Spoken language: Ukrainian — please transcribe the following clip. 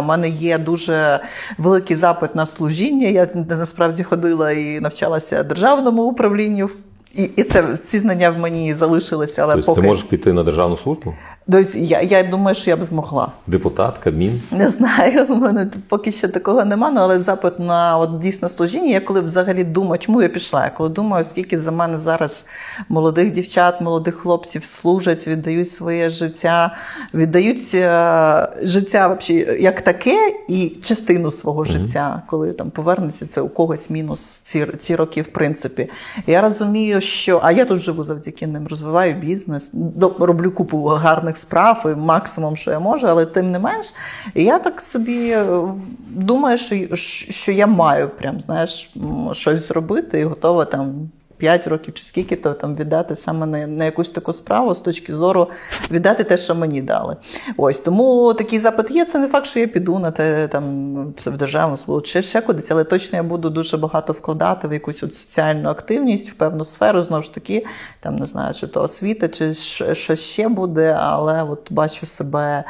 У мене є дуже великий запит на служіння. Я насправді ходила і навчалася державному управлінню. І, і це ці знання в мені залишилися, але Тобто поки ти можеш піти на державну службу? Тобто я, я думаю, що я б змогла. Депутат, Кабмін. Не знаю, в мене поки що такого нема, ну, але запит на от дійсно служіння. Я коли взагалі думаю, чому я пішла? Я коли думаю, скільки за мене зараз молодих дівчат, молодих хлопців служать, віддають своє життя, віддають е, життя вообще як таке і частину свого життя, коли там повернеться, це у когось мінус ці, ці роки, в принципі. Я розумію, що а я тут живу завдяки ним, розвиваю бізнес, роблю купу гарних справ, і максимум, що я можу, але тим не менш, я так собі е, думаю, що, що я маю прям, знаєш, щось зробити і готова там. 5 років чи скільки то там віддати саме на, на якусь таку справу з точки зору віддати те, що мені дали. Ось тому такий запит є. Це не факт, що я піду на те там в державну службу чи ще кудись, але точно я буду дуже багато вкладати в якусь от соціальну активність, в певну сферу. Знову ж таки, там не знаю, чи то освіта, чи що ще буде, але от бачу себе